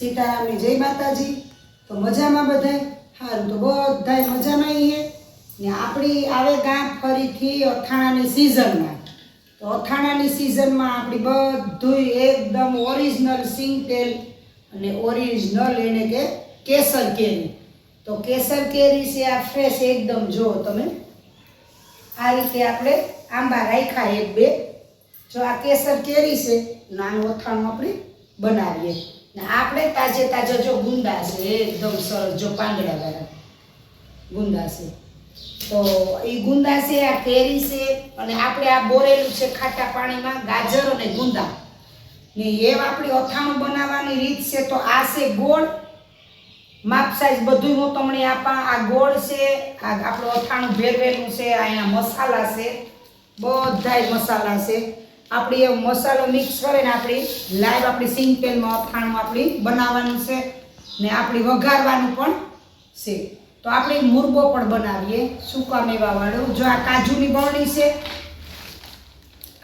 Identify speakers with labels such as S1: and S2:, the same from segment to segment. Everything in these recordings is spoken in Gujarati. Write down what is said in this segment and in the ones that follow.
S1: સીતારામની જય માતાજી. તો મજામાં બધાય? સારું તો બધાય મજામાં એ ને આપણી આવે ગામ ફરીથી અથાણાની સિઝનમાં તો અથાણાની સિઝનમાં આપણી બધું એકદમ ઓરિજિનલ સિંગ તેલ અને ઓરિજિનલ એને કે કેસર કેરી. તો કેસર કેરી છે આ ફ્રેશ એકદમ જુઓ તમે આ રીતે આપણે આંબા રાખ્યા એક બે. જો આ કેસર કેરી છે નાનું અથાણું આપણે બનાવીએ. આપણે તાજે તાજા જો ગુંદા છે, એકદમ સરસ, જો પાંદડાવાળા ગુંદા છે. તો એ ગુંદા છે, આ કેરી છે, અને આપણે આ બોરેલું છે ખાટા પાણીમાં, ગાજર અને ગુંદા. ને એ આપણી અથાણું બનાવવાની રીત છે, તો આ છે ગોળ. માપ સાઈઝ બધું હું તમને આપા, આ ગોળ છે, આ આપણું અથાણું ભેરવેલું છે અહીંયા મસાલા છે, બધાય મસાલા છે. આપણી એ મસાલો મિક્સ કરીને આપણી લાઈવ આપણી સિંગ તેલમાં અથાણું આપણી બનાવવાનું છે ને આપણી વઘારવાનું પણ છે. તો આપણે મુરબો પણ બનાવીએ, સૂકા મેવાવાળું. જો આ કાજુની બરણી છે,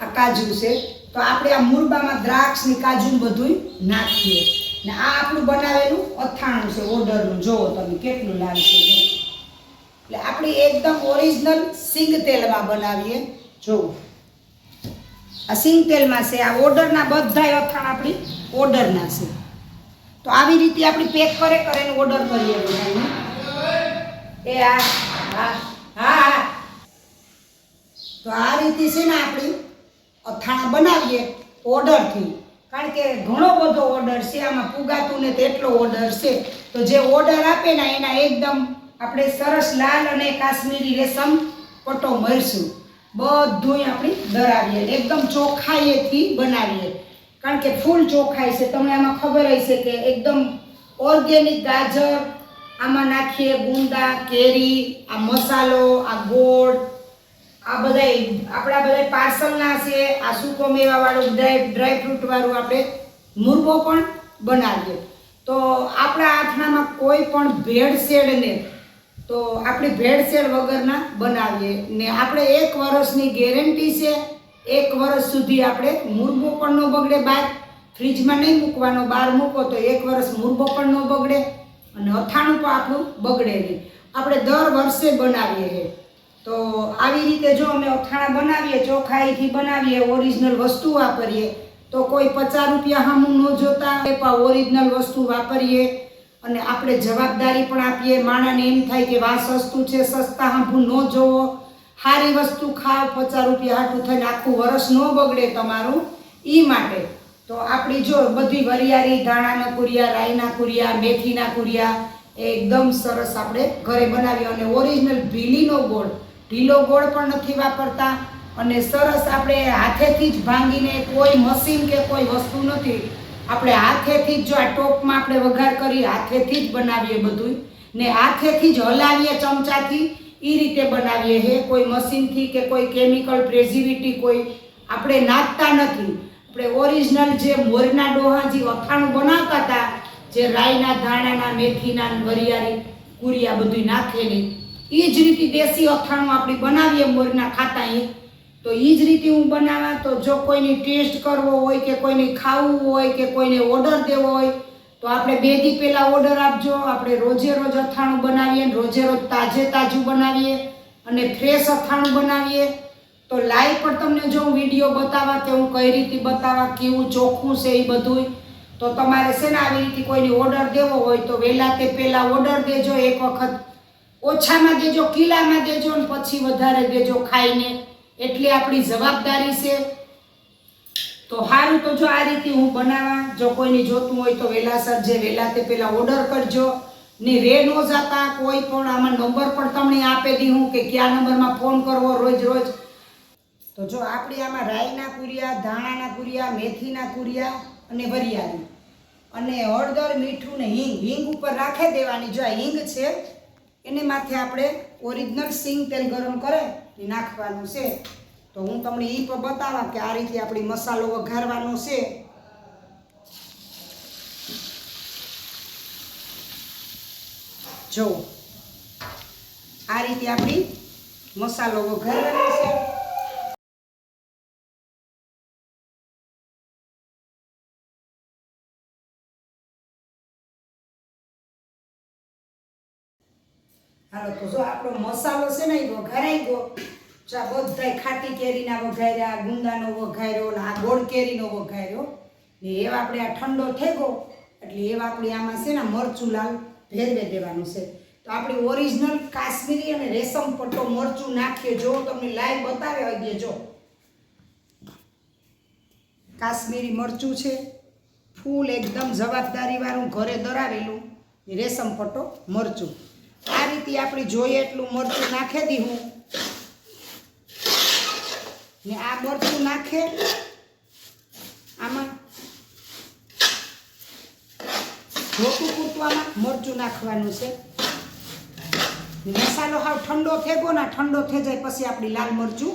S1: આ કાજુ છે, તો આપણે આ મુરબામાં દ્રાક્ષ ને કાજુ બધું નાખીએ. ને આ આપણું બનાવેલું અથાણું છે, ઓર્ડરનું. જોવો તમે કેટલું લાગશે એટલે આપણે એકદમ ઓરિજિનલ સિંગ તેલમાં બનાવીએ. જોવો આ સિંગ તેલમાં છે, આ ઓર્ડરના બધાય અથાણ આપણી ઓર્ડરના છે. તો આવી રીતે આપણે પેક કરે કરે ઓર્ડર કરીએ બધાને. એ આ હા હા. તો આ રીતે છે ને આપણી અથાણા બનાવીએ ઓર્ડરથી. કારણ કે ઘણો બધો ઓર્ડર છે, આમાં પુગાતું ને તેટલો ઓર્ડર છે. તો જે ઓર્ડર આપે ને એના એકદમ આપણે સરસ લાલ અને કાશ્મીરી રેશમ પટ્ટો મળશું બધું આપણે ધરાવીએ એકદમ ચોખ્ખાઈથી બનાવીએ. કારણ કે ફૂલ ચોખ્ખાઈ છે. તમને આમાં ખબર હશે કે એકદમ ઓર્ગેનિક ગાજર, આમાં નાખીએ ગુંદા, કેરી, આ મસાલો, આ ગોળ, આ બધાય, આપણા બધા પાર્સલના છે. આ સૂકો મેવાવાળું, ડ્રાય ડ્રાયફ્રૂટવાળું આપણે મુરબો પણ બનાવીએ. તો આપણા આથણામાં કોઈ પણ ભેળસેળ ને તો આપણે ભેળસેળ વગરના બનાવીએ. ને આપણે એક વર્ષની ગેરંટી છે, એક વર્ષ સુધી આપણે મુરબો પણ ન બગડે બહાર ફ્રીજમાં નહીં મૂકવાનો, બહાર મૂકો તો એક વર્ષ મુરબો પણ ન બગડે અને અથાણું પણ આપણું બગડે નહીં. આપણે દર વર્ષે બનાવીએ છીએ. તો આવી રીતે જો અમે અથાણા બનાવીએ, ચોખાઈથી બનાવીએ ઓરિજિનલ વસ્તુ વાપરીએ, તો કોઈ પચાસ રૂપિયા હામું ન જોતા. ઓરિજિનલ વસ્તુ વાપરીએ. અને આપણે જવાબદારી પણ આપીએ. માણસને એમ થાય કે વા સસ્તું છે, સસ્તા હાંભું ન જોવો. સારી વસ્તુ ખાવ, પચાસ રૂપિયા હાટું થઈને આખું વરસ ન બગડે તમારું એ માટે. તો આપણી જો બધી વરિયાળી, ધાણાના કુરિયા, રાઈના કુરિયા, મેથીના કુરિયા એકદમ સરસ આપણે ઘરે બનાવીએ. અને ઓરિજિનલ ભીલીનો ગોળ. ઢીલો ગોળ પણ નથી વાપરતા. અને સરસ આપણે હાથેથી જ ભાંગીને કોઈ મશીન કે કોઈ વસ્તુ નથી. આપણે હાથેથી જ જો આ ટોપમાં આપણે વઘાર કરી હાથેથી જ બનાવીએ બધું ને હાથેથી જ હલાવીએ ચમચાથી એ રીતે બનાવીએ હે. કોઈ મશીનથી કે કોઈ કેમિકલ પ્રેઝિવિટી કોઈ આપણે નાખતા નથી. આપણે ઓરિજિનલ જે મોરના ડોહા જે અથાણું બનાવતા હતા, જે રાઈના, ધાણાના, મેથીના, વરિયાળી, કુરિયા બધું નાખેલી એ જ રીતે દેશી અથાણું આપણે બનાવીએ મોરના ખાતા એ તો એ જ રીતે હું બનાવવા તો જો કોઈની ટેસ્ટ કરવો હોય કે કોઈને ખાવું હોય કે કોઈને ઓર્ડર દેવો હોય, તો આપણે બે દી પહેલાં ઓર્ડર આપજો. આપણે રોજે રોજ અથાણું બનાવીએ રોજે રોજ તાજે તાજું બનાવીએ અને ફ્રેશ અથાણું બનાવીએ. તો લાઈવ પણ તમને જો હું વીડિયો બતાવવા કે હું કઈ રીતે બતાવવા કેવું ચોખ્ખું છે એ બધું તો તમારે છે ને આવી રીતે કોઈને ઓર્ડર દેવો હોય તો વહેલા તે પહેલાં ઓર્ડર દેજો એક વખત. ઓછામાં દેજો કિલામાં દેજો ને પછી વધારે દેજો ખાઈને. એટલી આપણી જવાબદારી છે. તો સારું તો જો આ રીતે હું બનાવવા જો કોઈને જોતું હોય તો વહેલાસર જે વહેલા તે પહેલાં ઓર્ડર કરજો. ને રે નો જતા, કોઈ પણ આમાં નંબર પણ તમને આપી દી હું કે કયા નંબરમાં ફોન કરવો રોજ રોજ. તો જો આપણે આમાં રાઈના કુરિયા, ધાણાના કુરિયા, મેથીના કુરિયા અને વરિયાળી. અને હળદર, મીઠું ને હિંગ. હિંગ ઉપર રાખી દેવાની. જો આ હિંગ છે, એને માથે આપણે ઓરિજિનલ સિંગ તેલ ગરમ કરે. એ નાખવાનું છે. તો હું તમને એ પણ બતાવા કે આ રીતે આપણી મસાલો વઘારવાનો છે. જો, આ રીતે આપણી મસાલો વઘારવાનો છે. હાલો તો જો આપણો મસાલો છે ને એ વઘારાઈ ગયો. જો આ બધાય ખાટી કેરીના વઘાર્યા ગુંદાનો વઘાર્યો આ ગોળ કેરીનો વઘાર્યો. ને એવા આપણે આ ઠંડો થઈ ગયો. એટલે એવા આપણે આમાં છે ને મરચું લાલ ભેરવે દેવાનું છે. તો આપણી ઓરિજિનલ કાશ્મીરી અને રેશમ પટ્ટો મરચું નાખીએ. જો તમને લાઈવ બતાવે હોય જો. કાશ્મીરી મરચું છે. ફૂલ એકદમ જવાબદારીવાળું ઘરે દરાવેલું રેશમ પટ્ટો મરચું. આ રીતે આપણે જોઈએ એટલું મરચું નાખી દીધું. ને આ મરચું નાખે. આમાં ઢોકું કૂટવામાં મરચું નાખવાનું છે. મસાલો હાવ ઠંડો થેગો ના ઠંડો થઈ જાય પછી આપણી લાલ મરચું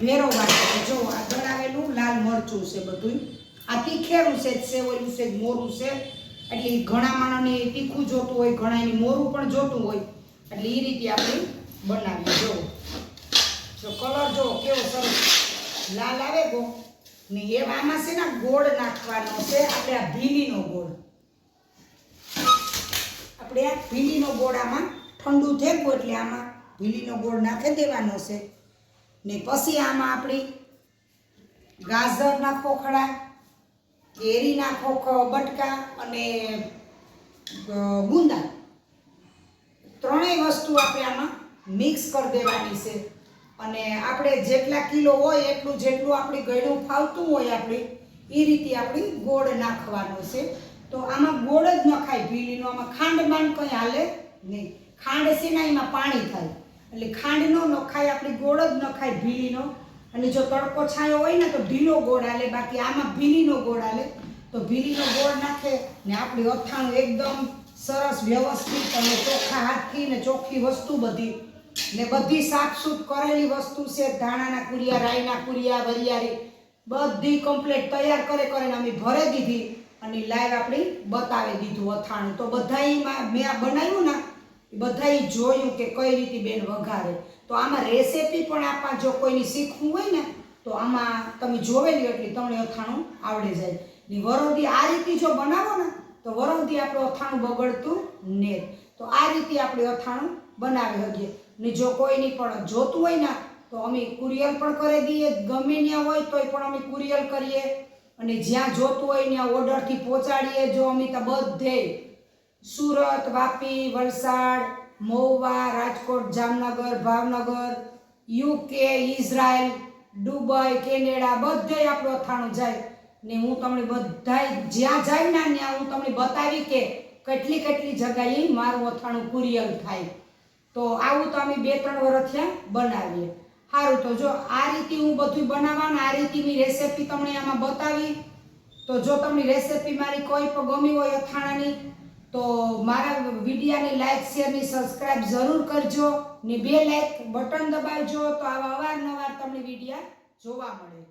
S1: ભેરવવાનું જો, આ દળાવેલું લાલ મરચું છે બધું આ તીખેરું છે સેવલું છે, મોરું છે. એટલે ઘણા માણસને તીખું જોતું હોય, ઘણા એની મોરું પણ જોતું હોય. એટલે એ રીતે આપણે બનાવીએ. જો જો કલર જો કેવો સરસ. લાલ આવે ગો. ને એવામાં છે ને ગોળ નાખવાનો છે, આપણે આ ભીલીનો ગોળ. આપણે આ ભીલીનો ગોળ આમાં ઠંડુ થેકવું એટલે આમાં ભીલીનો ગોળ નાખી દેવાનો છે. ને પછી આમાં આપણી ગાજરના ખોખડા કેરીના ખોખ, બટકા અને ગુંદા. ત્રણેય વસ્તુ આપણે આમાં મિક્સ કરી દેવાની છે. અને આપણે જેટલા કિલો હોય, એટલું જેટલું આપણી ગળ્યું ફાવતું હોય આપણી એ રીતે આપણી ગોળ નાખવાનો છે. તો આમાં ગોળ જ નખાય ભીલીનો આમાં ખાંડ બાંડ કંઈ હાલે નહીં. ખાંડ છે ને, એમાં પાણી થાય. એટલે ખાંડ ન નખાય આપણી ગોળ જ નખાય ભીલીનો અને જો તડકો છાયો હોય ને તો ઢીલો ગોળ આલે બાકી આમાં ભીલીનો ગોળ આલે તો ભીલીનો ગોળ નાખે ને આપણી અથાણું એકદમ સરસ વ્યવસ્થિત અને ચોખ્ખા હાથથી ને ચોખ્ખી વસ્તુ બધી. ને બધી સાફસૂફ કરેલી વસ્તુ છે, ધાણાના કુરિયા, રાઈના કુરિયા વરિયારી બધી કમ્પ્લેટ તૈયાર કરે કરીને અમે ભરે દીધી અને લાઈવ આપણી બતાવી દીધું અથાણું. તો બધાયમાં મેં આ બનાવ્યું ને બધાએ જોયું કે કઈ રીતે બેન વઘારે. તો આમાં રેસીપી પણ આપવા જો કોઈની શીખવું હોય ને, તો આમાં તમે જોવેલી એટલી તમને અથાણું આવડી જાય. ને વરોધી આ રીતે જો બનાવો ને, તો વરોધી આપણું અથાણું બગડતું ને તો આ રીતે આપણે અથાણું બનાવી શકીએ. ને જો કોઈની પણ જોતું હોય ને, તો અમે કુરિયર પણ કરી દઈએ. ગમે ત્યાં હોય તોય પણ અમે કુરિયર કરીએ. અને જ્યાં જોતું હોય ત્યાં ઓર્ડરથી પહોંચાડીએ. જો અમે તો બધે Surat, Vapi, Valsad Mahuva Rajkot, Jamnagar, Bhavnagar, UK, Israel, Dubai, Canada, બધે આપણું અથાણું જાય. ને હું તમને બધાય જ્યાં જાય ને ત્યાં હું તમને બતાવી કે કેટલી કેટલી જગ્યાએ મારું અથાણું કુરિયર થાય. તો આવું તો અમે બે ત્રણ વર્ષ થયા બનાવીએ. સારું તો જો આ રીતે હું બધું બનાવવાનું, આ રીતની રેસીપી તમને આમાં બતાવી. તો જો તમને રેસીપી મારી કોઈ પણ ગમી હોય અથાણાની તો મારા વિડિયાની લાઈક શેરની સબસ્ક્રાઇબ જરૂર કરજો ને બે લાઈક બટન દબાવજો તો આવા અવારનવાર તમને વિડીયા જોવા મળે.